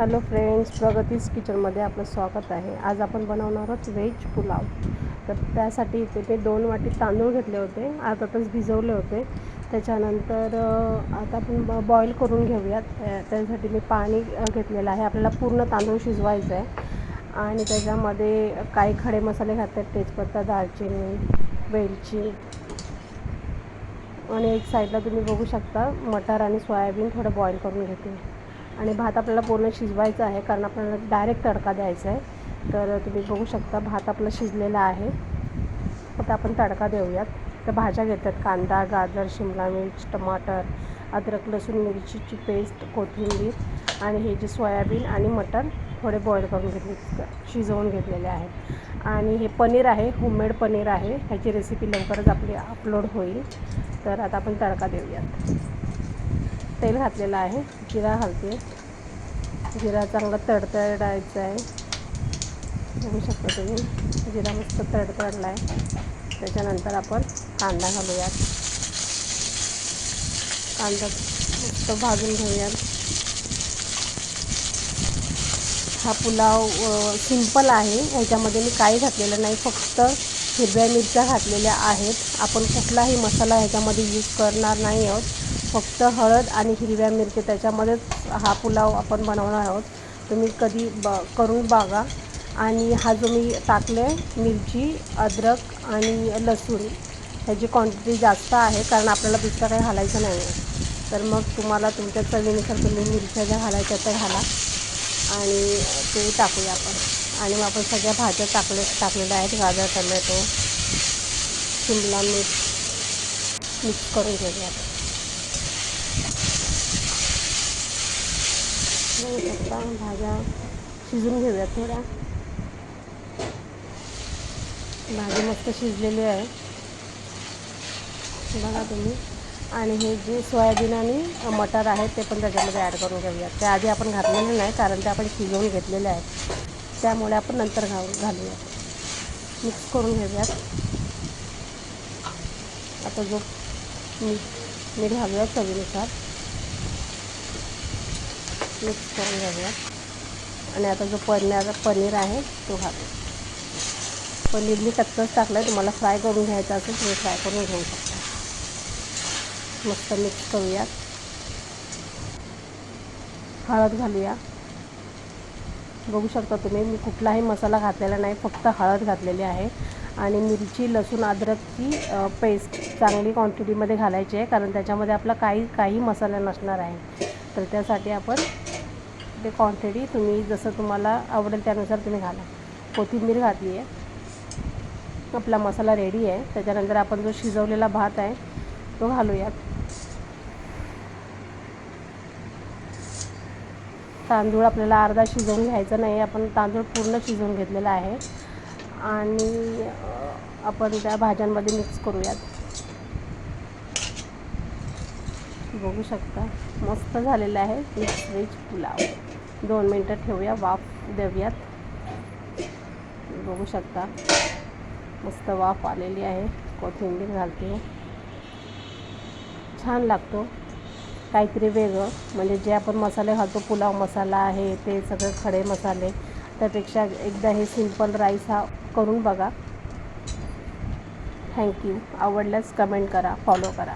Hello friends प्रगतीज किचनमध्ये आपलं स्वागत आहे. आज आपण बनवणार आहोत व्हेज पुलाव. तर त्यासाठी इथे मी दोन वाटी तांदूळ घेतले होते आतातच तास भिजवले होते. त्याच्यानंतर आता आपण बॉईल करून घेऊयात. त्यासाठी मी पाणी घेतलेलं आहे. आपल्याला पूर्ण तांदूळ शिजवायचं आहे. आणि त्याच्यामध्ये काही खडे मसाले घातले तेजपत्ता दालचिनी वेलची. आणि एक साईडला तुम्ही बघू शकता मटार आणि सोयाबीन थोडं बॉईल करून घेते. आणि भात आपल्याला पूर्ण शिजवायचा आहे कारण आपल्याला डायरेक्ट तडका द्यायचा आहे. तर तुम्ही बघू शकता भात आपला शिजलेला आहे. आता आपण तडका देऊयात. तर भाज्या घेतात कांदा गाजर शिमला मिर्च टमाटर अद्रक लसूण मिरचीची पेस्ट कोथिंबीर आणि हे जे सोयाबीन आणि मटर थोडे बॉईल करून घेतले शिजवून घेतलेले आहेत. आणि हे पनीर आहे होममेड पनीर आहे. ह्याची रेसिपी लवकरच आपली अपलोड होईल. तर आता आपण तडका देऊयात. तेल घातलेलं आहे. जिरा घालते जिरा चांगला तडतडायचा आहे. बघू शकता तुम्ही. जिरा मस्त तडतडला आहे त्याच्यानंतर आपण कांदा घालूयात. कांदा मस्त भाजून घेऊयात. हा पुलाव सिंपल आहे. ह्याच्यामध्ये मी काही घातलेलं नाही. फक्त हिरव्या मिरच्या घातलेल्या आहेत. आपण कुठलाही मसाला ह्याच्यामध्ये यूज करणार नाही आहोत. फक्त हळद आणि हिरव्या मिरची त्याच्यामध्येच हा पुलाव आपण बनवणार आहोत. तुम्ही कधी ब करून बघा. आणि हा जो मी टाकले मिरची अद्रक आणि लसूण ह्याची क्वांटिटी जास्त आहे कारण आपल्याला दुसरं काही घालायचं नाही आहे. तर मग तुम्हाला तुमच्या चवीनुसार तुम्ही मिरच्या ज्या घालायच्या त्या घाला. आणि ते टाकूया आपण. आणि मग आपण सगळ्या भाज्या टाकले टाकलेल्या आहेत गाजर टमॅटो शिमला मिर्च मिक्स करून घेऊया. आपण बघू शकता भाज्या शिजून घेऊया थोड्या. भाजी मस्त शिजलेली आहे. बघा तुम्ही. आणि हे जे सोयाबीन आणि मटर आहेत ते पण त्याच्यामध्ये ॲड करून घेऊयात. ते आधी आपण घातलेले नाही कारण ते आपण शिजवून घेतलेले आहेत. त्यामुळे आपण नंतर घालू घालूयात. मिक्स करून घेऊयात. आता जो मीठ मीठ घालूयात चवीनुसार. मिक्स करून घेऊया. आणि आता जो पनीर पनीर आहे तो घालू. पनीर मी कच्चंच टाकलं आहे तुम्हाला फ्राय करून घ्यायचं असेल तुम्ही फ्राय करून घेऊ शकता. मस्त मिक्स करूया. हळद घालूया. बघू शकता तुम्ही मी कुठलाही मसाला घातलेला नाही फक्त हळद घातलेली आहे. आणि मिरची लसूण अद्रकची पेस्ट चांगली क्वांटिटीमध्ये घालायची आहे कारण त्याच्यामध्ये आपला काही काही मसाला नसणार आहे. तर त्यासाठी आपण ते क्वांटिटी तुम्ही जसं तुम्हाला आवडेल त्यानुसार तुम्ही घाला. कोथिंबीर घातली आहे. आपला मसाला रेडी आहे. त्याच्यानंतर आपण जो शिजवलेला भात आहे तो घालूयात. तांदूळ आपल्याला अर्धा शिजवून घ्यायचा नाही. आपण तांदूळ पूर्ण शिजवून घेतलेला आहे. आणि आपण त्या भाज्यांमध्ये मिक्स करूयात. बघू शकता. मस्त झालेलं आहे मिक्स व्हेज पुलाव. दोन मिनटं ठेवूया वाफ देऊयात. बघू शकता. मस्त वाफ आलेली आहे. कोथिंबीर घालते. छान लागतो. काहीतरी वेगळं. म्हणजे जे आपण मसाले घालतो पुलाव मसाला आहे ते सगळे खडे मसाले. त्यापेक्षा एकदा हे सिंपल राईस हा करून बघा. थँक्यू आवडल्यास कमेंट करा फॉलो करा.